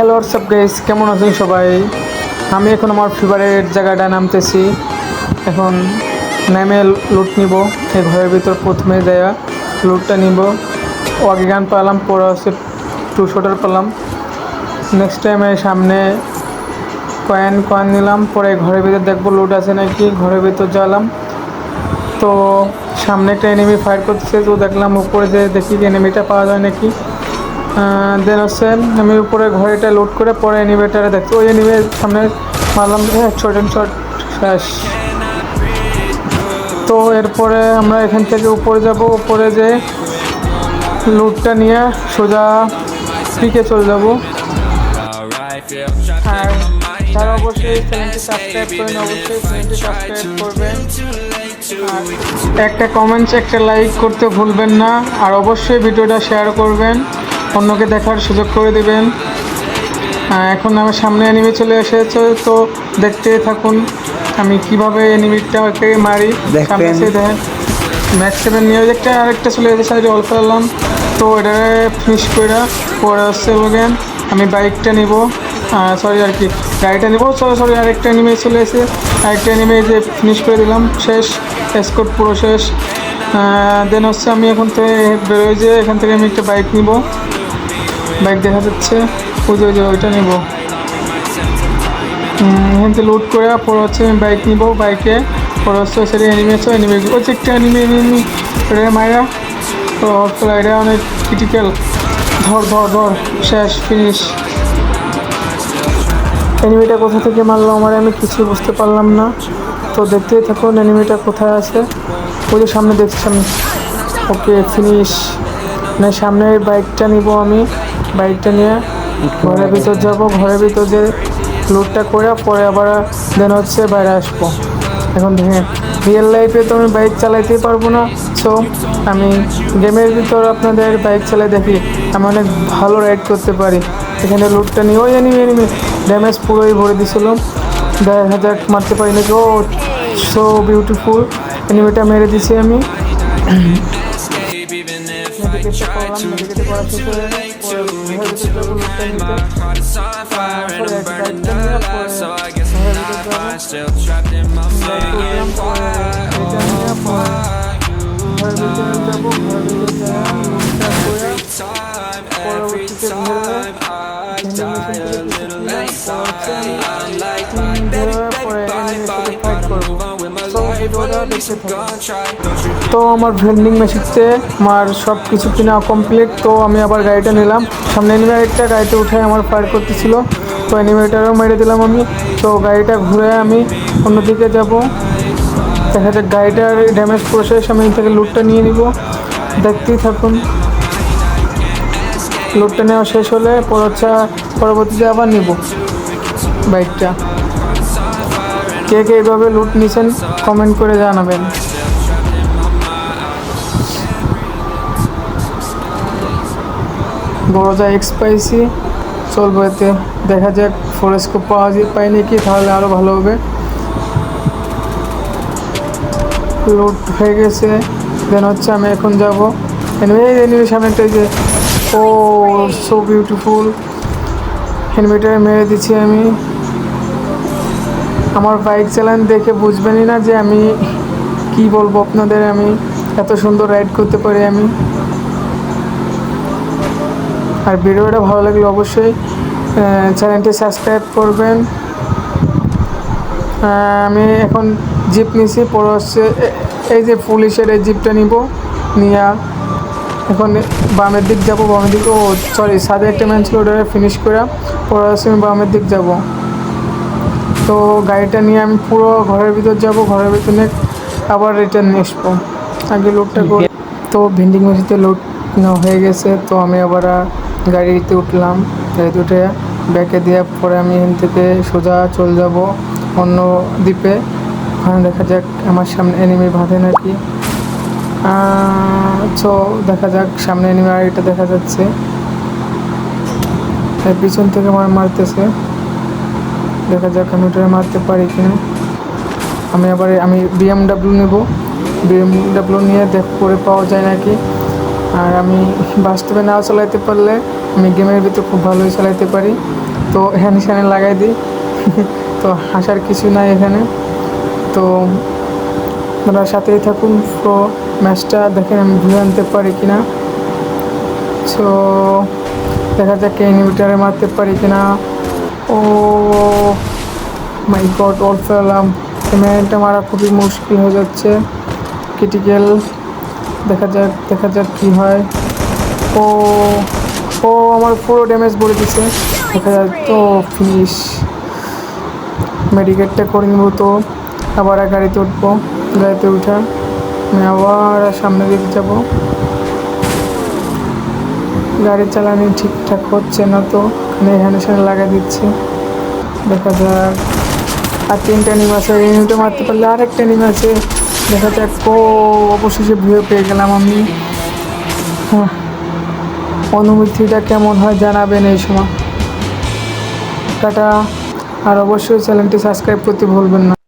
Hello WhatsApp guys কেমন আছেন সবাই? আমি এখন আমার ফেভারিট জায়গাটা নামতেছি এখন নেমে লুট নিব। এই ঘরের ভিতর প্রথমে দেয়া লুটটা নিব। আগে গান পেলাম, পরে হচ্ছে টু শোটার পেলাম। নেক্সট টাইমে সামনে কয়েন কয়েন নিলাম। পরে ঘরের ভিতর দেখব লুট আছে নাকি। ঘরের ভিতর জ্বালাম। তো সামনে একটা এনিমি ফায়ার করতেছে। তো দেখলাম উপরে যে দেখি এনিমিটা পাওয়া যায় নাকি। দেন হচ্ছে আমি উপরে ঘরেটা লোড করে পরে এনিমেটারে দেখছি। ওই এনিমের সামনে মারলাম শর্ট অ্যান্ড শর্ট শেষ তো এরপরে আমরা এখান থেকে উপরে যাব, উপরে যে লুটটা নিয়ে সোজা পিকে চলে যাব। আর তারা অবশ্যই চ্যানেলটি সাবস্ক্রাইব করেন, অবশ্যই চ্যানেলটি সাবস্ক্রাইব করবেন। একটা কমেন্টস একটা লাইক করতে ভুলবেন না। আর অবশ্যই ভিডিওটা শেয়ার করবেন। অন্যকে দেখার সুযোগ করে দেবেন। এখন আমার সামনে অ্যানিমে চলে এসেছে তো দেখতে থাকুন আমি কীভাবে অ্যানিমিটাকে মারি। দেখবেন। সামনে এসে দেখেন ম্যাক্স সেভেন নিয়ে একটা আরেকটা চলে এসেছে সাইডে অল ফেলাম তো এটা ফিনিশ করে পরে হচ্ছে লোকেন আমি বাইকটা নিব। সরি আর কি গাড়িটা নিব। সরি সরি আরেকটা নিমে চলে এসে আরেকটা নিমে যে ফিনিশ করে দিলাম শেষ এসকোট পুরো শেষ। দেন হচ্ছে আমি এখন থেকে বেরোয় যে এখান থেকে আমি একটা বাইক নিব। বাইক দেখা যাচ্ছে। ওই যে ওই যে, ওইটা নেব। এখান থেকে লোড করে পরে হচ্ছে আমি বাইক নিব বাইকে পরে হচ্ছে সেটা এনিমি আছে এনিমি ওই যে একটা এনিমি এনিমি এটা মায়েরা তো এটা অনেক ক্রিটিক্যাল ধর ধর ধর, শেষ ফিনিশ এনিমিটা কোথা থেকে মারলো আমার আমি কিছু বুঝতে পারলাম না। তো দেখতেই থাকুন এনিমিটা কোথায় আছে। ওই যে সামনে দেখছি সামনে ওকে ফিনিশ মানে সামনে বাইকটা নিব আমি। বাইকটা নিয়ে ঘরের ভিতর যাব, ঘরের ভিতর যে লুটটা করে পরে আবার দেন হচ্ছে বাইরে আসব। এখন দেখেন রিয়েল লাইফে তো আমি বাইক চালাইতেই পারব না সো আমি গেমের ভিতর আপনাদের বাইক চালাই দেখি, আমি অনেক ভালো রাইড করতে পারি। এখানে লুটটা নিয়ে, ওই এনিমি এনিমি ড্যামেজ পুরোই ভরে দিছিল দেখা যাক মারতে পারি নাকি ও সো বিউটিফুল এনিমিটা মেরে দিছি আমি। If I মেডিকেটটা try করলাম to. মেডিকেটে করা শেষ হয়ে পরে ঘরের ভিতর যাব লুটটা তো আমার ভেন্ডিং মেশিনতে আমার সব কিছু কিনা কমপ্লিট তো আমি আবার গাড়িটা নিলাম। সামনে এনিমেটারটা গাড়িতে উঠে আমার ফায়ার করতেছিল। তো এনিমেটারও মেরে দিলাম আমি। তো গাড়িটা ঘুরে আমি অন্যদিকে যাব। দেখা যাক গাড়িটার ড্যামেজ প্রসেস আমি থেকে লুটটা নিয়ে নিব। দেখতেই থাকুন। লুটটা নেওয়া শেষ হলে পরচা পরবর্তীতে আবার নিব। বাইকটা। কে কে এইভাবে লুট নিছেন কমেন্ট করে জানাবেন। বড়জা এক্স পাইছি চলবো এতে। দেখা যাক ফরেস্টকে পাওয়া যায়, পাই নাকি, তাহলে আরও ভালো হবে। লোড হয়ে গেছে। দেন হচ্ছে আমি এখন যাব। এনিমি এনিমি যে, ও সো বিউটিফুল হেলমেটে মেরে দিচ্ছি আমি। আমার বাইক চালান দেখে বুঝবেনই না যে আমি কি বলব আপনাদের, আমি এত সুন্দর রাইড করতে পারি আমি। আর ভিডিওটা ভালো লাগলে অবশ্যই চ্যানেলটি সাবস্ক্রাইব করবেন। আমি এখন জিপ নিছি, পরে হচ্ছে এই যে পুলিশের এই জিপটা নিব, নিয়ে এখন বামের দিক যাব, বামের দিক ও সরি সাদে একটা ম্যান ছিল ওটা ফিনিশ করে পরে হচ্ছে আমি বামের দিক যাব। তো গাড়িটা নিয়ে আমি পুরো ঘরের ভিতর যাব, ঘরের ভিতর নিয়ে আবার রিটার্ন আসব। আগে লোডটা করি তো ভেন্ডিং মেশিতে লোড হয়ে গেছে, তো আমি আবার গাড়িতে উঠলাম। গাড়িতে উঠে ব্যাকে দেওয়ার পরে আমি এখান থেকে সোজা চলে যাব অন্য দ্বীপে। ওখানে দেখা যাক, আমার সামনে এনিমি বাঁধে নাকি। তো দেখা যাক, সামনে এনিমি আর এটা দেখা যাচ্ছে। পিছন থেকে আমার মারতেছে। দেখা যাক আমি ওটা মারতে পারি কিনা। আমি আবার আমি বিএমডাব্লিউ নেব। বিএমডাব্লিউ নিয়ে দেখ করে পাওয়া যায় নাকি। আর আমি বাস্তবে নাও চালাইতে পারলে আমি গেমের ভিতরে খুব ভালোই চালাইতে পারি। তো হ্যাঁ নিশানে লাগাই দিই। তো হাসার কিছু নাই এখানে। তো আপনারা সাথেই থাকুন তো ম্যাচটা দেখেন আমি ঘুরে আনতে পারি কিনা। সো দেখা যাক এনিমিটারে মারতে পারি কিনা। ও মাই গড অল ফেলাম ম্যানটা মারা খুবই মুশকিল হয়ে যাচ্ছে ক্রিটিক্যাল দেখা যাক দেখা যাক কী হয় ও ও আমার পুরো ড্যামেজ বলে দিছে দেখা যাক তো ফিনিশ মেডিকেটটা করে নেব তো আবার গাড়িতে উঠবো গাড়িতে উঠা আমি আবার সামনে দিকে যাব গাড়ি চালানি ঠিকঠাক হচ্ছে না তো এখানে সেখানে লাগাই দিচ্ছি। দেখা যাক। আর তিনটা নিম আছে, এই নিমটা মারতে পারলে আর একটা নিম আছে। দেখা যাক কো অবশেষে ভিও পেয়ে গেলাম আমি। হ্যাঁ অনুভূতিটা কেমন হয় জানাবেন এই সময়। টাটা। আর অবশ্যই চ্যানেলটি সাবস্ক্রাইব করতে ভুলবেন না।